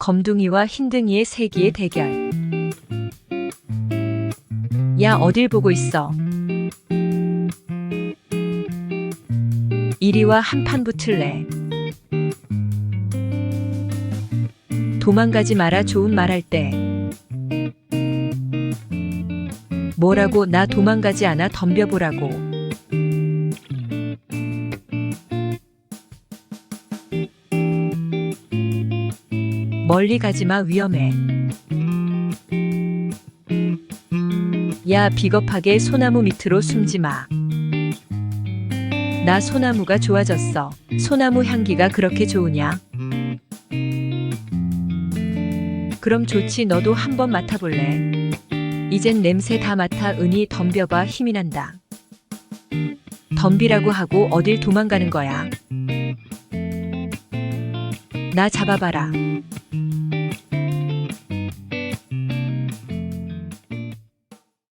검둥이와 흰둥이의 세기의 대결. 야, 어딜 보고 있어? 이리와 한판 붙을래. 도망가지 마라 좋은 말 할 때. 뭐라고 나 도망가지 않아 덤벼보라고. 멀리 가지 마 위험해. 야 비겁하게 소나무 밑으로 숨지 마. 나 소나무가 좋아졌어. 소나무 향기가 그렇게 좋으냐? 그럼 좋지 너도 한번 맡아볼래? 이젠 냄새 다 맡아 은이 덤벼봐 힘이 난다. 덤비라고 하고 어딜 도망가는 거야? 나 잡아봐라.